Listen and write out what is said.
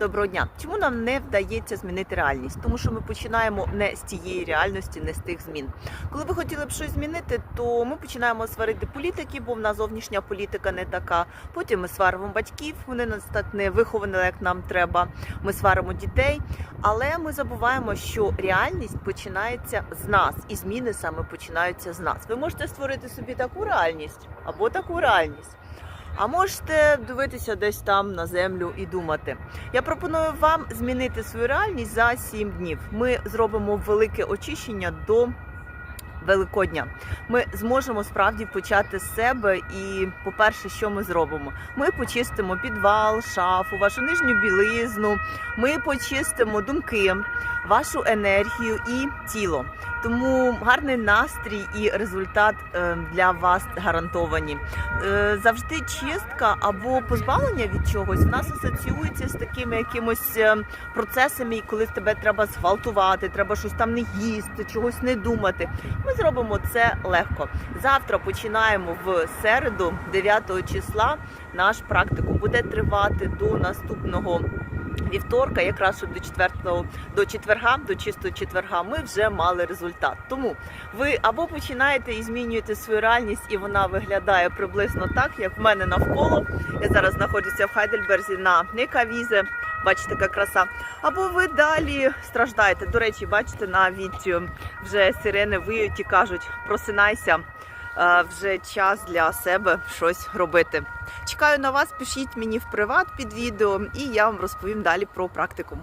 Доброго дня. Чому нам не вдається змінити реальність? Тому що ми починаємо не з тієї реальності, не з тих змін. Коли ви хотіли б щось змінити, то ми починаємо сварити політиків, бо в нас зовнішня політика не така. Потім ми сваримо батьків, вони нас так не виховані, як нам треба. Ми сваримо дітей, але ми забуваємо, що реальність починається з нас, і зміни саме починаються з нас. Ви можете створити собі таку реальність або таку реальність. А можете дивитися десь там на землю і думати. Я пропоную вам змінити свою реальність за 7 днів. Ми зробимо велике очищення до Великодня. Ми зможемо справді почати з себе. І, по-перше, що ми зробимо? Ми почистимо підвал, шафу, вашу нижню білизну. Ми почистимо думки, вашу енергію і тіло. Тому гарний настрій і результат е, для вас гарантовані. Е, Завжди чистка або позбавлення від чогось в нас асоціюється з такими якимось е, процесами, коли тебе треба зґвалтувати, треба щось там не їсти, чогось не думати. Ми зробимо це легко. Завтра починаємо в середу, 9 числа. Наш практику буде тривати до наступного. Вівторка, якраз до четвертого до четверга, до чистого четверга, ми вже мали результат. Тому ви або починаєте і змінюєте свою реальність, і вона виглядає приблизно так, як в мене навколо. Я зараз знаходжуся в Хайдельберзі на Некавізе. Бачите, яка краса. Або ви далі страждаєте. До речі, бачите, навіть е, вже сирени виють і кажуть: просинайся. Е, Вже час для себе щось робити. Чекаю на вас, пишіть мені в приват під відео, і я вам розповім далі про практику.